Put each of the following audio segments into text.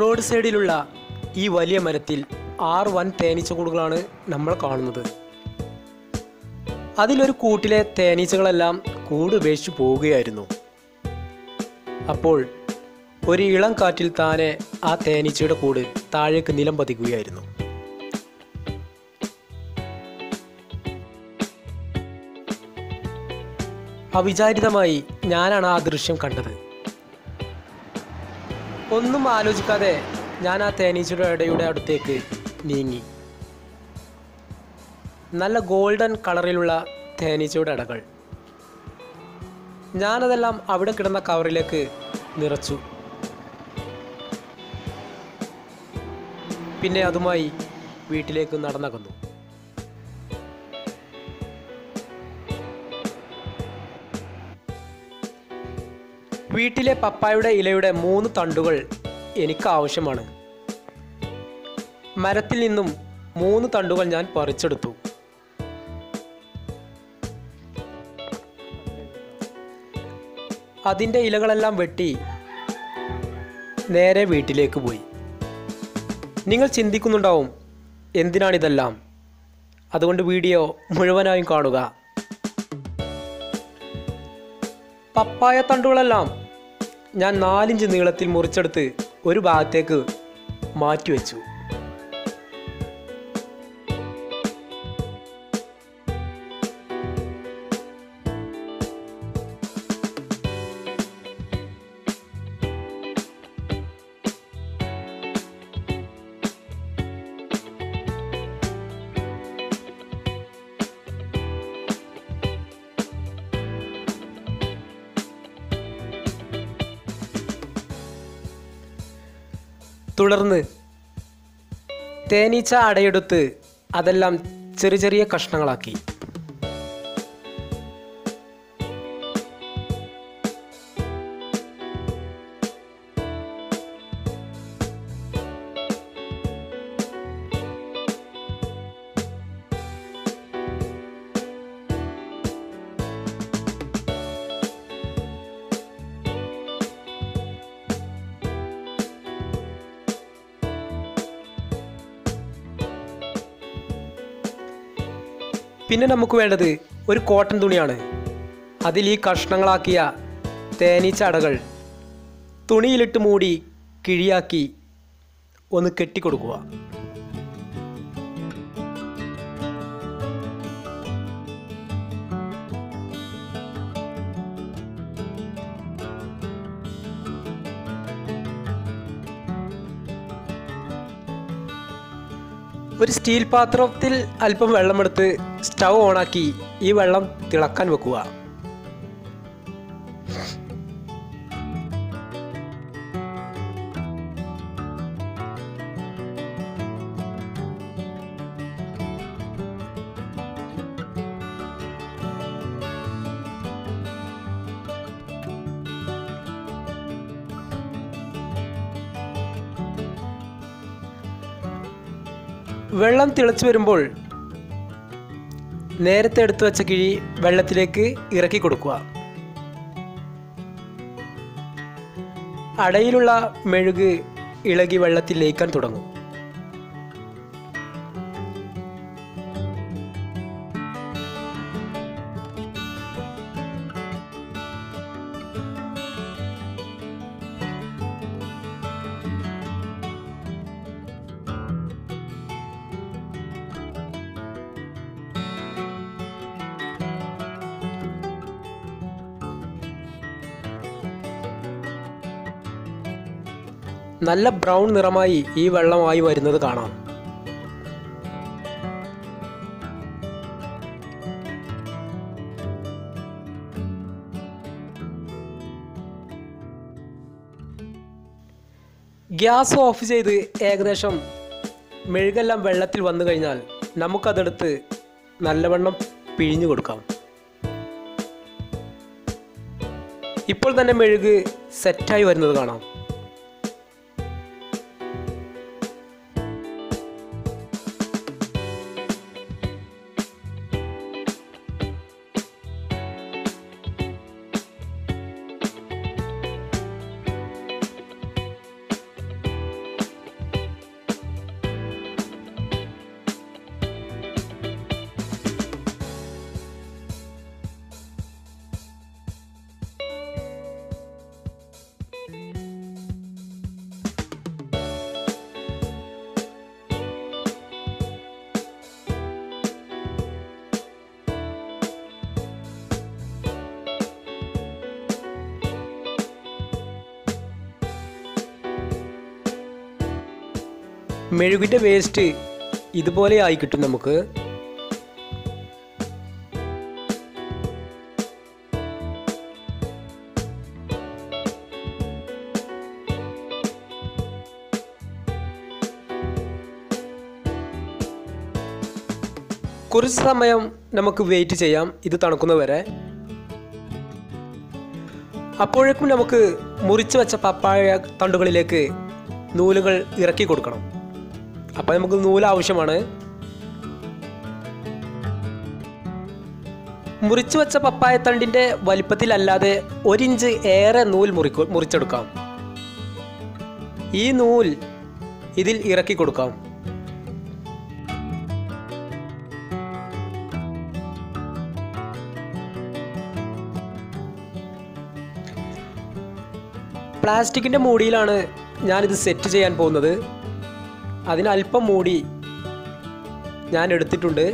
Road സൈഡിലുള്ള ഈ വലിയ മരത്തിൽ ആറ് വൻ തേനീച്ചക്കൂടുകളാണ് നമ്മൾ കാണുന്നത്. അതിലൊരു കൂട്ടിലെ തേനീച്ചകളെല്ലാം കൂട് ഉപേക്ഷിച്ചു പോവുകയായിരുന്നു. അപ്പോൾ ഒരു ഇളം കാറ്റിൽ താനെ ആ തേനീച്ചയുടെ കൂട് താഴേക്ക് നിലം പതിക്കുകയായിരുന്നു. അവിചാരിതമായി ഞാനാണ് ആ ദൃശ്യം കണ്ടത്. ഒന്നും ആലോചിക്കാതെ ഞാൻ ആ തേനീച്ചയുടെ അടുത്തേക്ക് നീങ്ങി. നല്ല ഗോൾഡൻ കളറിലുള്ള തേനീച്ചയുടെ ഇടകൾ. ഞാനതെല്ലാം അവിടെ കിടന്ന കവറിലേക്ക് നിറച്ചു. പിന്നെ അതുമായി വീട്ടിലേക്ക് നടന്നകന്നു. വീട്ടിലെ പപ്പായുടെ ഇലയുടെ മൂന്ന് തണ്ടുകൾ എനിക്ക് ആവശ്യമാണ് മരത്തിൽ നിന്നും മൂന്ന് തണ്ടുകൾ ഞാൻ പറിച്ചെടുത്തു. അതിന്റെ ഇലകളെല്ലാം വെട്ടി നേരെ വീട്ടിലേക്ക് പോയി. നിങ്ങൾ ചിന്തിക്കുന്നുണ്ടാവും എന്തിനാണിതെല്ലാം? അതുകൊണ്ട് വീഡിയോ മുഴുവനായും കാണുക. പപ്പായ തണ്ടുകളെല്ലാം ഞാൻ നാലിഞ്ച് നീളത്തിൽ മുറിച്ചെടുത്ത് ഒരു ഭാഗത്തേക്ക് മാറ്റിവെച്ചു. തുടർന്ന് തേനീച്ച അടയെടുത്ത് അതെല്ലാം ചെറിയ ചെറിയ കഷ്ണങ്ങളാക്കി. പിന്നെ നമുക്ക് വേണ്ടത് ഒരു കോട്ടൺ തുണിയാണ്. അതിൽ ഈ കഷ്ണങ്ങളാക്കിയ തേനീച്ച അടകൾ തുണിയിലിട്ട് മൂടി കിഴിയാക്കി ഒന്ന് കെട്ടിക്കൊടുക്കുക. ഒരു സ്റ്റീൽ പാത്രത്തിൽ അല്പം വെള്ളമെടുത്ത് സ്റ്റൗ ഓണാക്കി ഈ വെള്ളം തിളക്കാൻ വെക്കുക. വെള്ളം തിളച്ചു വരുമ്പോൾ നേരത്തെ എടുത്തു വെച്ച കിഴി വെള്ളത്തിലേക്ക് ഇറക്കി കൊടുക്കുക. അടയിലുള്ള മെഴുക് ഇളകി വെള്ളത്തിൽ ലയിക്കാൻ തുടങ്ങും. നല്ല ബ്രൗൺ നിറമായി ഈ വെള്ളമായി വരുന്നത് കാണാം. ഗ്യാസ് ഓഫ് ചെയ്ത് ഏകദേശം മെഴുകെല്ലാം വെള്ളത്തിൽ വന്നു കഴിഞ്ഞാൽ നമുക്കതെടുത്ത് നല്ലവണ്ണം പിഴിഞ്ഞു കൊടുക്കാം. ഇപ്പോൾ തന്നെ മെഴുക് സെറ്റായി വരുന്നത് കാണാം. മെഴുകിന്റെ വേസ്റ്റ് ഇതുപോലെ ആയി കിട്ടും നമുക്ക്. കുറച്ച് സമയം നമുക്ക് വെയിറ്റ് ചെയ്യാം. ഇത് തണുക്കുന്നവരെ അപ്പോഴേക്കും നമുക്ക് മുറിച്ച് വെച്ച പപ്പായ തണ്ടുകളിലേക്ക് നൂലുകൾ ഇറക്കി കൊടുക്കണം. അപ്പോൾ നമുക്ക് നൂൽ ആവശ്യമാണ്. മുറിച്ചു വെച്ച പപ്പായ തണ്ടിന്റെ വലിപ്പത്തിലല്ലാതെ ഒരിഞ്ച് ഏറെ നൂൽ മുറിക്കു മുറിച്ചെടുക്കാം. ഈ നൂൽ ഇതിൽ ഇറക്കി കൊടുക്കാം. പ്ലാസ്റ്റിക്കിന്റെ മൂടിയിലാണ് ഞാനിത് സെറ്റ് ചെയ്യാൻ പോകുന്നത്. അതിന് അല്പം മൂടി ഞാൻ എടുത്തിട്ടുണ്ട്.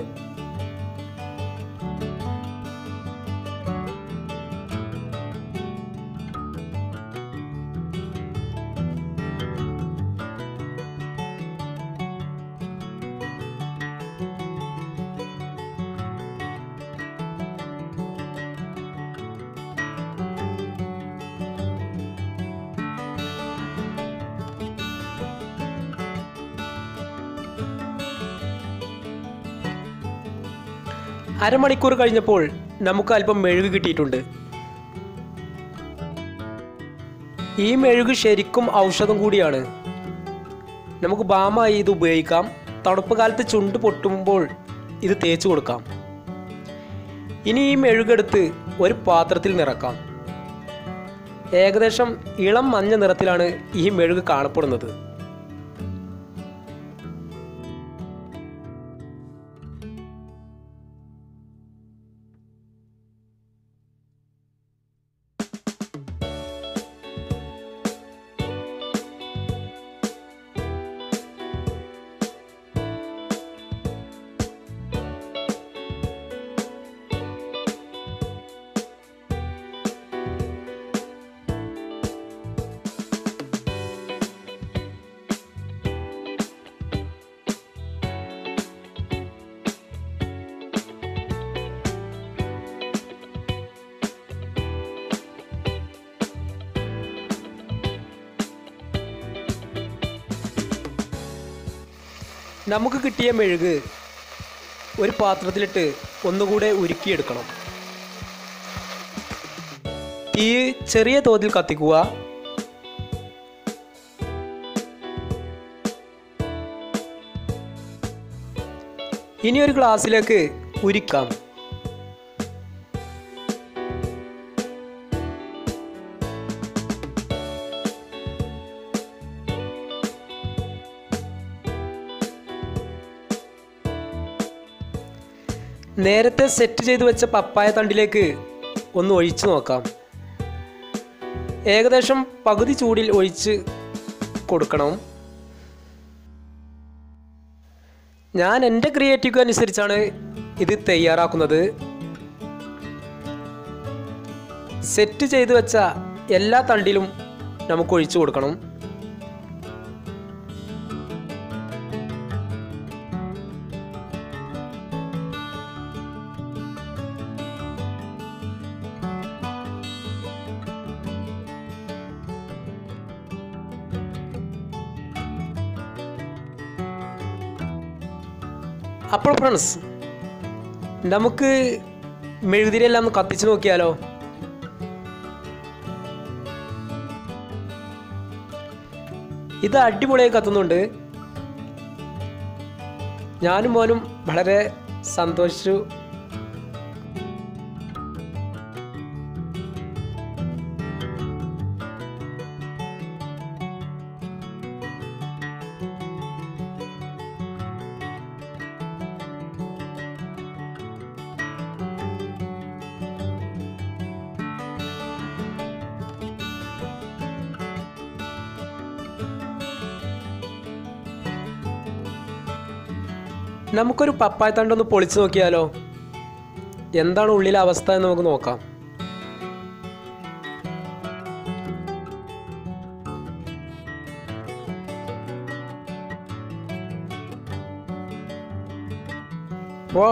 അരമണിക്കൂർ കഴിഞ്ഞപ്പോൾ നമുക്ക് അല്പം മെഴുക് കിട്ടിയിട്ടുണ്ട്. ഈ മെഴുക് ശരിക്കും ഔഷധം കൂടിയാണ്. നമുക്ക് ബാമായി ഇത് ഉപയോഗിക്കാം. തണുപ്പ് കാലത്ത് ചുണ്ട് പൊട്ടുമ്പോൾ ഇത് തേച്ച് കൊടുക്കാം. ഇനി ഈ മെഴുകെടുത്ത് ഒരു പാത്രത്തിൽ നിറക്കാം. ഏകദേശം ഇളം മഞ്ഞ നിറത്തിലാണ് ഈ മെഴുക് കാണപ്പെടുന്നത്. നമുക്ക് കിട്ടിയ മെഴുക് ഒരു പാത്രത്തിലിട്ട് ഒന്നുകൂടെ ഉരുക്കിയെടുക്കണം. തീ ചെറിയ തോതിൽ കത്തിക്കുക. ഇനി ഒരു ഗ്ലാസ്സിലേക്ക് ഉരുക്കാം. നേരത്തെ സെറ്റ് ചെയ്ത് വെച്ച പപ്പായ തണ്ടിലേക്ക് ഒന്ന് ഒഴിച്ച് നോക്കാം. ഏകദേശം പകുതി ചൂടിൽ ഒഴിച്ച് കൊടുക്കണം. ഞാൻ എന്റെ ക്രിയേറ്റീവ് അനുസരിച്ചാണ് ഇത് തയ്യാറാക്കുന്നത്. സെറ്റ് ചെയ്ത് വെച്ച എല്ലാ തണ്ടിലും നമുക്ക് ഒഴിച്ചു കൊടുക്കണം. അപ്പോൾ ഫ്രണ്ട്സ് നമുക്ക് മെഴുതിരിയെല്ലാം ഒന്ന് കത്തിച്ച് നോക്കിയാലോ? ഇത് അടിപൊളിയായി കത്തുന്നുണ്ട്. ഞാനും മോനും വളരെ സന്തോഷിച്ചു. നമുക്കൊരു പപ്പായത്തണ്ടൊന്ന് പൊളിച്ചു നോക്കിയാലോ? എന്താണ് ഉള്ളിലെ അവസ്ഥ എന്ന് നമുക്ക് നോക്കാം. വോ.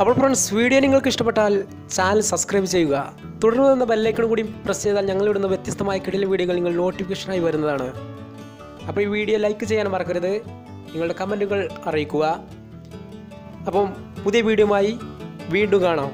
അപ്പോൾ ഫ്രണ്ട്സ് വീഡിയോ നിങ്ങൾക്ക് ഇഷ്ടപ്പെട്ടാൽ ചാനൽ സബ്സ്ക്രൈബ് ചെയ്യുക. തുടർന്ന് വന്ന ബെല്ലൈക്കണും കൂടി പ്രസ് ചെയ്താൽ ഞങ്ങളിടുന്ന വ്യത്യസ്തമായ കിടിലും വീഡിയോകൾ നിങ്ങൾ നോട്ടിഫിക്കേഷനായി വരുന്നതാണ്. അപ്പോൾ ഈ വീഡിയോ ലൈക്ക് ചെയ്യാൻ മറക്കരുത്. നിങ്ങളുടെ കമന്റുകൾ അറിയിക്കുക. അപ്പം പുതിയ വീഡിയോയുമായി വീണ്ടും കാണാം.